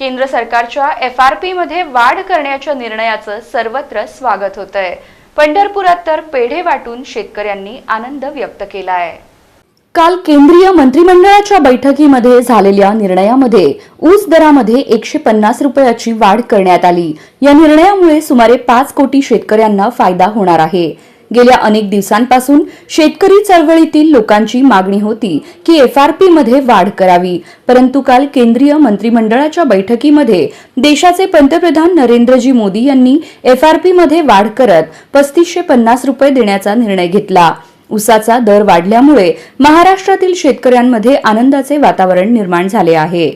केंद्र सरकारच्या F R P मध्ये वाढ करण्याच्या निर्णयाचं सर्वत्र स्वागत होत आहे पंढरपुरात तर पेढे वाटून शेतकऱ्यांनी आनंद व्यक्त केला आहे काल केंद्रीय मंत्रिमंडळाच्या बैठकीमध्ये झालेल्या निर्णयामध्ये ऊस दरामध्ये एकशे पन्नास रुपयाची वाढ करण्यात आली. या निर्णयामुळे सुमारे पाच कोटी शेतकऱ्यांना फायदा होणार आहे. गेल्या अनेक दिवसांपासून शेतकरी चळवळीतील लोकांची मागणी होती की एफ आर पी मध्ये वाढ करावी. परंतु काल केंद्रीय मंत्रिमंडळाच्या बैठकीमध्ये देशाचे पंतप्रधान नरेंद्रजी मोदी यांनी एफ आर पी मध्ये वाढ करत पस्तीसशे पन्नास रुपये देण्याचा निर्णय घेतला. उसाचा दर वाढल्यामुळे महाराष्ट्रातील शेतकऱ्यांमध्ये आनंदाचे वातावरण निर्माण झाले आहे.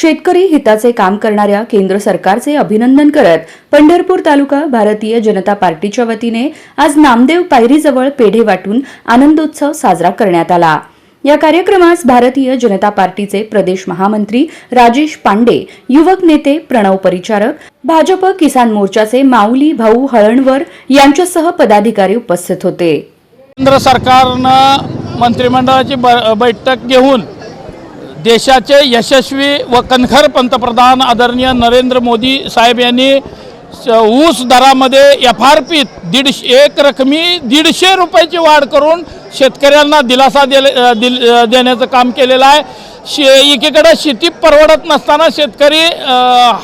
शेतकरी हिताचे काम करणाऱ्या केंद्र सरकारचे अभिनंदन करत पंढरपूर तालुका भारतीय जनता पार्टीच्या वतीने आज नामदेव पायरीजवळ पेढे वाटून आनंदोत्सव साजरा करण्यात आला. या कार्यक्रमास भारतीय जनता पार्टीचे प्रदेश महामंत्री राजेश पांडे युवक नेते प्रणव परिचारक भाजप किसान मोर्चाचे माऊली भाऊ हळणवर यांच्यासह पदाधिकारी उपस्थित होते. केंद्र सरकारनं मंत्रिमंडळाची बैठक घेऊन देशाचे यशस्वी व कणखर पंतप्रधान आदरणीय नरेंद्र मोदी साहेब यांनी स- ऊस दरामध्ये एफ आर पीत दीडशे एक रकमी दीडशे रुपयाची वाढ करून शेतकऱ्यांना दिलासा दिले दिल देण्याचं काम केलेलं आहे. शे एकीकडे शेती परवडत नसताना शेतकरी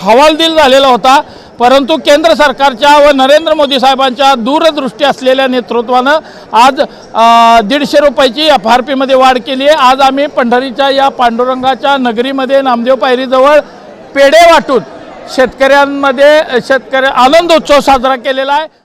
हवालदिल झालेला होता. परंतु केंद्र सरकारच्या व नरेंद्र मोदी साहेबांच्या दूरदृष्टी असलेल्या नेतृत्वानं आज दीडशे रुपयाची एफ आर पीमध्ये वाढ केली आहे. आज आम्ही पंढरीच्या या पांडुरंगाच्या नगरीमध्ये नामदेव पायरीजवळ पेढे वाटून शेतकऱ्यांमध्ये शेतकरी आनंदोत्सव साजरा केलेला आहे.